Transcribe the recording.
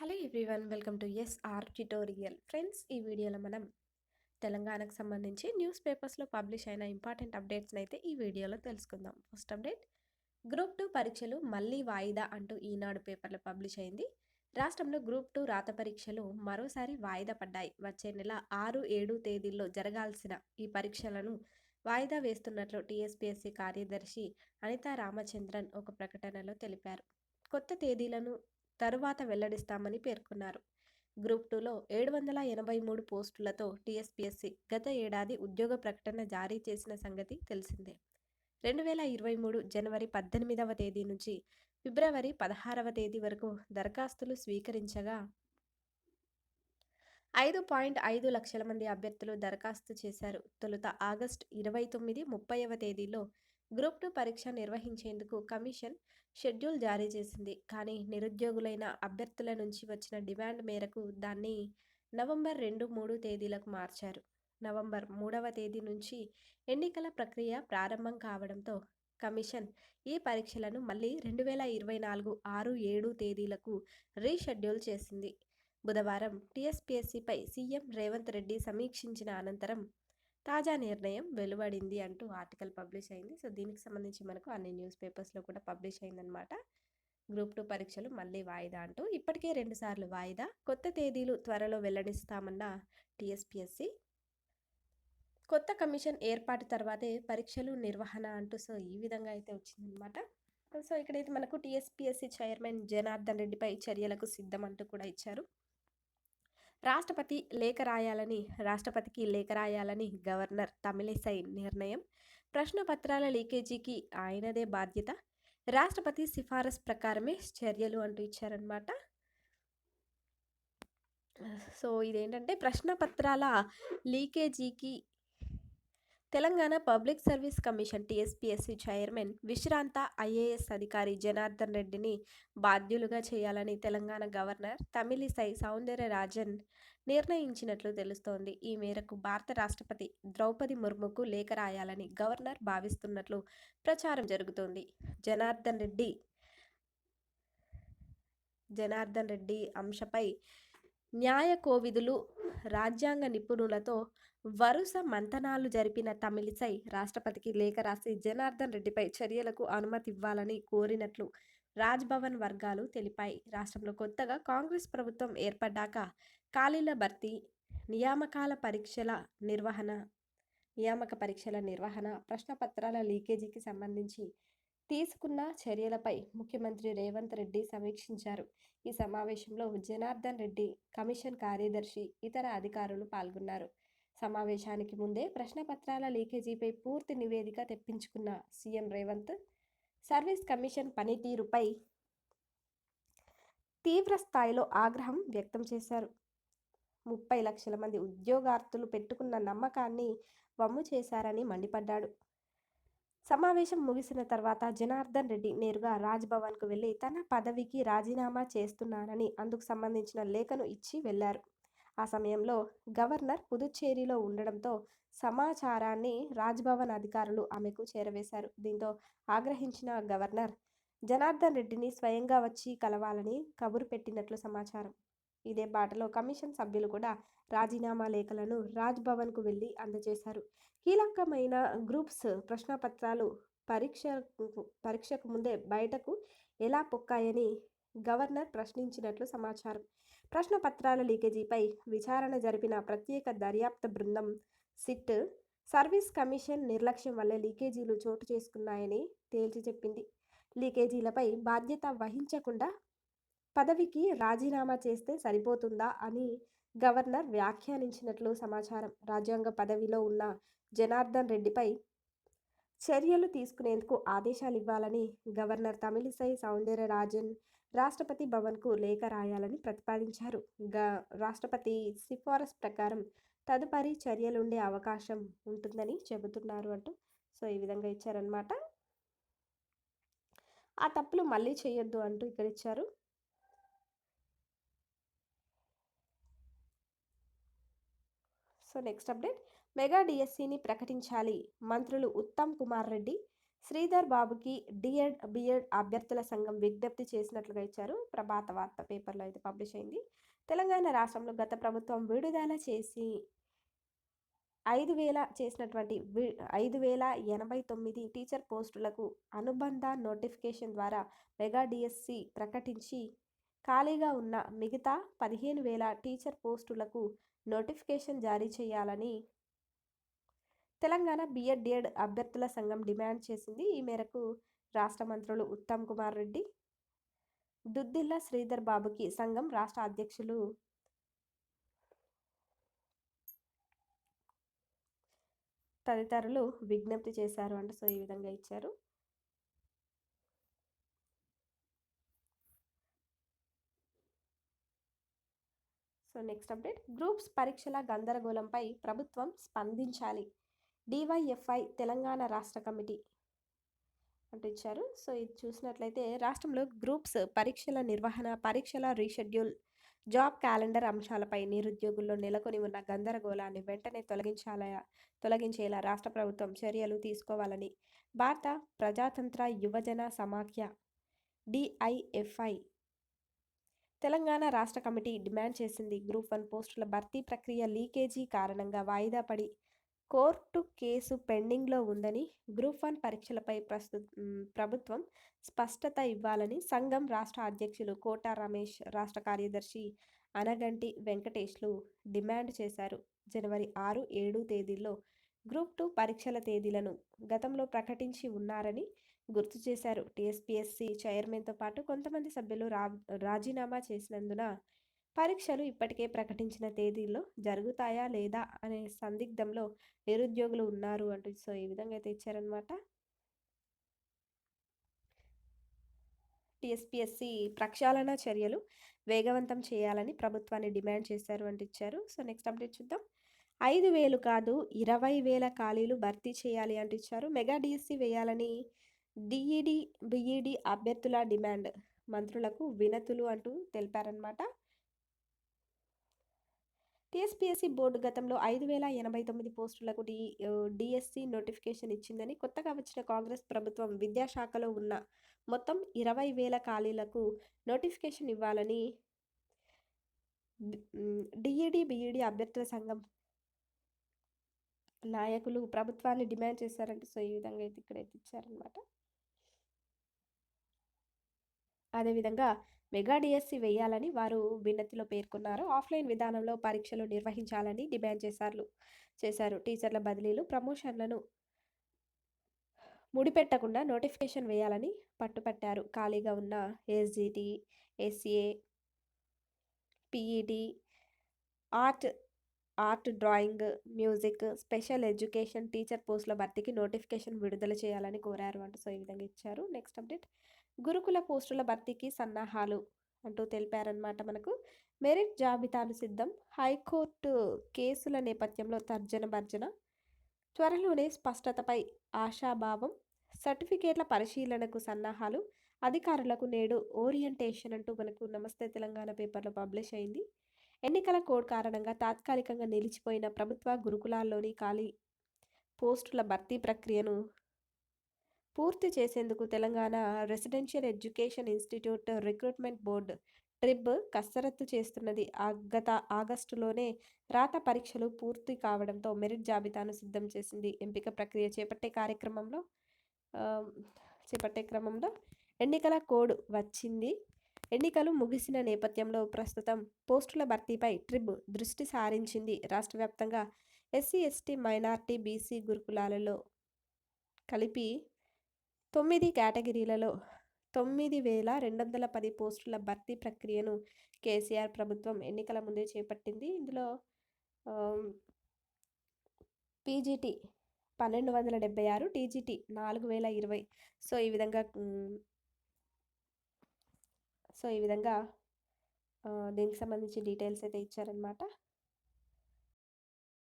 Hello everyone welcome to S R tutorial. Friends ఈ వీడియోలో మనం తెలంగాణకు సంబంధించి న్యూస్ పేపర్స్లో పబ్లిష్ అయిన ఇంపార్టెంట్ అప్డేట్స్ని అయితే ఈ వీడియోలో తెలుసుకుందాం. ఫస్ట్ అప్డేట్ గ్రూప్ టూ పరీక్షలు మళ్ళీ వాయిదా అంటూ ఈనాడు పేపర్లో పబ్లిష్ అయింది. రాష్ట్రంలో గ్రూప్ టూ రాత పరీక్షలు మరోసారి వాయిదా పడ్డాయి. వచ్చే నెల ఆరు ఏడు తేదీల్లో జరగాల్సిన ఈ పరీక్షలను వాయిదా వేస్తున్నట్లు టీఎస్పీఎస్సీ కార్యదర్శి అనితా రామచంద్రన్ ఒక ప్రకటనలో తెలిపారు. కొత్త తేదీలను తరువాత వెల్లడిస్తామని పేర్కొన్నారు. గ్రూప్ టూలో ఏడు వందల ఎనభై మూడు పోస్టులతో టీఎస్పీఎస్సీ గత ఏడాది ఉద్యోగ ప్రకటన జారీ చేసిన సంగతి తెలిసిందే. రెండు వేల ఇరవై మూడు జనవరి పద్దెనిమిదవ తేదీ నుంచి ఫిబ్రవరి పదహారవ తేదీ వరకు దరఖాస్తులు స్వీకరించగా ఐదు పాయింట్ ఐదు లక్షల మంది అభ్యర్థులు దరఖాస్తు చేశారు. తొలుత ఆగస్టు ఇరవై తొమ్మిది ముప్పైవ తేదీలో గ్రూప్ టూ పరీక్ష నిర్వహించేందుకు కమిషన్ షెడ్యూల్ జారీ చేసింది. కానీ నిరుద్యోగులైన అభ్యర్థుల నుంచి వచ్చిన డిమాండ్ మేరకు దాన్ని నవంబర్ రెండు మూడు తేదీలకు మార్చారు. నవంబర్ మూడవ తేదీ నుంచి ఎన్నికల ప్రక్రియ ప్రారంభం కావడంతో కమిషన్ ఈ పరీక్షలను మళ్ళీ రెండు వేల ఇరవై నాలుగు ఆరు ఏడు తేదీలకు రీషెడ్యూల్ చేసింది. బుధవారం టీఎస్పీఎస్సీపై సీఎం రేవంత్ రెడ్డి సమీక్షించిన అనంతరం తాజా నిర్ణయం వెలువడింది అంటూ ఆర్టికల్ పబ్లిష్ అయింది. సో దీనికి సంబంధించి మనకు అన్ని న్యూస్ పేపర్స్లో కూడా పబ్లిష్ అయిందనమాట గ్రూప్ టూ పరీక్షలు మళ్ళీ వాయిదా అంటూ ఇప్పటికే రెండుసార్లు వాయిదా. కొత్త తేదీలు త్వరలో వెల్లడిస్తామన్న టీఎస్పీఎస్సీ. కొత్త కమిషన్ ఏర్పాటు తర్వాతే పరీక్షలు నిర్వహణ అంటూ సో ఈ విధంగా అయితే వచ్చిందనమాట సో ఇక్కడైతే మనకు టీఎస్పీఎస్సీ చైర్మన్ జనార్దన్ రెడ్డిపై చర్యలకు సిద్ధం అంటూ కూడా ఇచ్చారు. రాష్ట్రపతి లేఖ రాయాలని రాష్ట్రపతికి లేఖ రాయాలని గవర్నర్ తమిళిసై నిర్ణయం. ప్రశ్నపత్రాల లీకేజీకి ఆయనదే బాధ్యత. రాష్ట్రపతి సిఫారసు ప్రకారమే చర్యలు అంటూ ఇచ్చారనమాట సో ఇదేంటంటే ప్రశ్నపత్రాల లీకేజీకి Telangana public service commission TSPSC chairman విశ్రాంత ఐఏఎస్ అధికారి జనార్దన్ రెడ్డిని బాధ్యులుగా చేయాలని తెలంగాణ గవర్నర్ తమిళిసై సౌందర్యరాజన్ నిర్ణయించినట్లు తెలుస్తోంది. ఈ మేరకు భారత రాష్ట్రపతి ద్రౌపది ముర్ముకు లేఖ రాయాలని గవర్నర్ భావిస్తున్నట్లు ప్రచారం జరుగుతోంది. జనార్దన్ రెడ్డి జనార్దన్ రెడ్డి అంశపై న్యాయ కోవిదులు రాజ్యాంగ నిపుణులతో వరుస మంతనాలు జరిపిన తమిళిసై రాష్ట్రపతికి లేఖ రాసి జనార్దన్ రెడ్డిపై చర్యలకు అనుమతి ఇవ్వాలని కోరినట్లు రాజ్భవన్ వర్గాలు తెలిపాయి. రాష్ట్రంలో కొత్తగా కాంగ్రెస్ ప్రభుత్వం ఏర్పడ్డాక ఖాళీల భర్తీ నియామకాల పరీక్షల నిర్వహణ నియామక పరీక్షల నిర్వహణ ప్రశ్నపత్రాల లీకేజీకి సంబంధించి తీసుకున్న చర్యలపై ముఖ్యమంత్రి రేవంత్ రెడ్డి సమీక్షించారు. ఈ సమావేశంలో జనార్దన్ రెడ్డి కమిషన్ కార్యదర్శి ఇతర అధికారులు పాల్గొన్నారు. సమావేశానికి ముందే ప్రశ్నపత్రాల లీకేజీపై పూర్తి నివేదిక తెప్పించుకున్న సీఎం రేవంత్ సర్వీస్ కమిషన్ పనితీరుపై తీవ్ర స్థాయిలో ఆగ్రహం వ్యక్తం చేశారు. ముప్పై లక్షల మంది ఉద్యోగార్థులు పెట్టుకున్న నమ్మకాన్ని వమ్ము చేశారని మండిపడ్డాడు. సమావేశం ముగిసిన తర్వాత జనార్దన్ రెడ్డి నేరుగా రాజ్భవన్కు వెళ్ళి తన పదవికి రాజీనామా చేస్తున్నానని అందుకు సంబంధించిన లేఖను ఇచ్చి వెళ్ళారు ఆ సమయంలో గవర్నర్ పుదుచ్చేరిలో ఉండడంతో సమాచారాన్ని రాజ్భవన్ అధికారులు ఆమెకు చేరవేశారు. దీంతో ఆగ్రహించిన గవర్నర్ జనార్దన్ రెడ్డిని స్వయంగా వచ్చి కలవాలని కబురు పెట్టినట్లు సమాచారం. ఇదే బాటలో కమిషన్ సభ్యులు కూడా రాజీనామా లేఖలను రాజ్భవన్కు వెళ్ళి అందజేశారు. కీలకమైన గ్రూప్స్ ప్రశ్నపత్రాలు పరీక్ష పరీక్షకు ముందే బయటకు ఎలా పొక్కాయని గవర్నర్ ప్రశ్నించినట్లు సమాచారం. ప్రశ్నపత్రాల లీకేజీపై విచారణ జరిపిన ప్రత్యేక దర్యాప్తు బృందం సిట్ సర్వీస్ కమిషన్ నిర్లక్ష్యం వల్ల లీకేజీలు చోటు చేసుకున్నాయని తేల్చి చెప్పింది. లీకేజీలపై బాధ్యత వహించకుండా పదవికి రాజీనామా చేస్తే సరిపోతుందా అని గవర్నర్ వ్యాఖ్యానించినట్లు సమాచారం. రాజ్యాంగ పదవిలో ఉన్న జనార్దన్ రెడ్డిపై చర్యలు తీసుకునేందుకు ఆదేశాలు ఇవ్వాలని గవర్నర్ తమిళిసై సౌందర్యరాజన్ రాష్ట్రపతి భవన్కు లేఖ రాయాలని ప్రతిపాదించారు. గ రాష్ట్రపతి సిఫారసు ప్రకారం తదుపరి చర్యలుండే అవకాశం ఉంటుందని చెబుతున్నారు అంటూ సో ఈ విధంగా ఇచ్చారనమాట ఆ తప్పులు మళ్ళీ చేయొద్దు అంటూ ఇక్కడ ఇచ్చారు. So next update. మెగా డిఎస్సిని ప్రకటించాలి. మంత్రులు ఉత్తమ్ కుమార్ రెడ్డి శ్రీధర్ బాబుకి డిఎడ్ బిఎడ్ అభ్యర్థుల సంఘం విజ్ఞప్తి చేసినట్లుగా ఇచ్చారు. ప్రభాత వార్త పేపర్లో అయితే పబ్లిష్ అయింది. తెలంగాణ రాష్ట్రంలో గత ప్రభుత్వం విడుదల చేసి ఐదు వేల చేసినటువంటి ఐదు వేల ఎనభై తొమ్మిది టీచర్ పోస్టులకు అనుబంధ నోటిఫికేషన్ ద్వారా మెగా డిఎస్సి ప్రకటించి ఖాళీగా ఉన్న మిగతా పదిహేను వేల టీచర్ పోస్టులకు నోటిఫికేషన్ జారీ చేయాలని తెలంగాణ బిఎడ్ డిఎడ్ అభ్యర్థుల సంఘం డిమాండ్ చేసింది. ఈ మేరకు రాష్ట్ర మంత్రులు ఉత్తమ్ కుమార్ రెడ్డి దుద్దిల్లా శ్రీధర్ బాబుకి సంఘం రాష్ట్ర అధ్యక్షులు తదితరులు విజ్ఞప్తి చేశారు అంటే. సో ఈ విధంగా ఇచ్చారు. So next update. గ్రూప్స్ పరీక్షల గందరగోళంపై ప్రభుత్వం స్పందించాలి. డివైఎఫ్ఐ తెలంగాణ రాష్ట్ర కమిటీ అంటూ ఇచ్చారు. సో ఇది చూసినట్లయితే రాష్ట్రంలో గ్రూప్స్ పరీక్షల నిర్వహణ పరీక్షల రీషెడ్యూల్ జాబ్ క్యాలెండర్ అంశాలపై నిరుద్యోగుల్లో నెలకొని ఉన్న గందరగోళాన్ని వెంటనే తొలగించాల తొలగించేలా రాష్ట్ర ప్రభుత్వం చర్యలు తీసుకోవాలని భారత ప్రజాతంత్ర యువజన సమాఖ్య డిఐఎఫ్ఐ తెలంగాణ రాష్ట్ర కమిటీ డిమాండ్ చేసింది. గ్రూప్ వన్ పోస్టుల భర్తీ ప్రక్రియ లీకేజీ కారణంగా వాయిదా పడి కోర్టు కేసు పెండింగ్లో ఉందని గ్రూప్ వన్ పరీక్షలపై ప్రస్తు ప్రభుత్వం స్పష్టత ఇవ్వాలని సంఘం రాష్ట్ర అధ్యక్షులు కోట రమేష్ రాష్ట్ర కార్యదర్శి అనగంటి వెంకటేష్లు డిమాండ్ చేశారు. జనవరి ఆరు ఏడు తేదీల్లో గ్రూప్ టూ పరీక్షల తేదీలను గతంలో ప్రకటించి ఉన్నారని గుర్తు చేశారు. టీఎస్పీఎస్సీ చైర్మన్తో పాటు కొంతమంది సభ్యులు రా రాజీనామా చేసినందున పరీక్షలు ఇప్పటికే ప్రకటించిన తేదీల్లో జరుగుతాయా లేదా అనే సందిగ్ధంలో నిరుద్యోగులు ఉన్నారు అంటూ సో ఈ విధంగా అయితే ఇచ్చారనమాట టిఎస్పిఎస్సి ప్రక్షాళన చర్యలు వేగవంతం చేయాలని ప్రభుత్వాన్ని డిమాండ్ చేశారు అంటూ ఇచ్చారు. సో నెక్స్ట్ అప్డేట్ చూద్దాం. ఐదు వేలు కాదు ఇరవై వేల ఖాళీలు భర్తీ చేయాలి అంటూ ఇచ్చారు. మెగా డిఎస్సి వేయాలని డిఈడి బిఈడి అభ్యర్థుల డిమాండ్ మంత్రులకు వినతులు అంటూ తెలిపారనమాట టీఎస్పీఎస్సీ బోర్డు గతంలో ఐదు వేల ఎనభై తొమ్మిది పోస్టులకు డి డిఎస్సి నోటిఫికేషన్ ఇచ్చిందని కొత్తగా వచ్చిన కాంగ్రెస్ ప్రభుత్వం విద్యాశాఖలో ఉన్న మొత్తం ఇరవై వేల ఖాళీలకు నోటిఫికేషన్ ఇవ్వాలని డిఈడి బిఈడి అభ్యర్థుల సంఘం నాయకులు ప్రభుత్వాన్ని డిమాండ్ చేశారంటే సో ఈ విధంగా అయితే ఇక్కడైతే ఇచ్చారనమాట అదేవిధంగా మెగా డిఎస్సి వేయాలని వారు విన్నతిలో పేర్కొన్నారు. ఆఫ్లైన్ విధానంలో పరీక్షలు నిర్వహించాలని డిమాండ్ చేశారు చేశారు. టీచర్ల బదిలీలు ప్రమోషన్లను ముడిపెట్టకుండా నోటిఫికేషన్ వేయాలని పట్టుపట్టారు. ఖాళీగా ఉన్న SGT SA PET art art drawing music special education teacher పోస్టుల భర్తీకి నోటిఫికేషన్ విడుదల చేయాలని కోరారు అంటూ సో ఈ విధంగా ఇచ్చారు. Next update. గురుకుల పోస్టుల భర్తీకి సన్నాహాలు అంటూ తెలిపారనమాట మనకు. మెరిట్ జాబితాను సిద్ధం. హైకోర్టు కేసుల నేపథ్యంలో తర్జన భర్జన. త్వరలోనే స్పష్టతపై ఆశాభావం. సర్టిఫికేట్ల పరిశీలనకు సన్నాహాలు. అధికారులకు నేడు ఓరియంటేషన్ అంటూ మనకు నమస్తే తెలంగాణ పేపర్లో పబ్లిష్ అయింది. ఎన్నికల కోడ్ కారణంగా తాత్కాలికంగా నిలిచిపోయిన ప్రభుత్వ గురుకులాల్లోని ఖాళీ పోస్టుల భర్తీ ప్రక్రియను పూర్తి చేసేందుకు Telangana residential education institute recruitment board ట్రిబ్ కసరత్తు చేస్తున్నది. గత ఆగస్టులోనే రాత పరీక్షలు పూర్తి కావడంతో మెరిట్ జాబితాను సిద్ధం చేసింది. ఎంపిక ప్రక్రియ చేపట్టే కార్యక్రమంలో చేపట్టే క్రమంలో ఎన్నికల కోడ్ వచ్చింది. ఎన్నికలు ముగిసిన నేపథ్యంలో ప్రస్తుతం పోస్టుల భర్తీపై ట్రిబ్ దృష్టి సారించింది. రాష్ట్ర వ్యాప్తంగా ఎస్సీ ఎస్టీ మైనార్టీ బీసీ గురుకులాలలో కలిపి తొమ్మిది కేటగిరీలలో తొమ్మిది వేల రెండు వందల పది పోస్టుల భర్తీ ప్రక్రియను కేసీఆర్ ప్రభుత్వం ఎన్నికల ముందే చేపట్టింది. ఇందులో పీజీటీ పన్నెండు వందల డెబ్బై ఆరు టీజీటీ నాలుగు వేల ఇరవై. సో ఈ విధంగా సో ఈ విధంగా దీనికి సంబంధించి డీటెయిల్స్ అయితే ఇచ్చారనమాట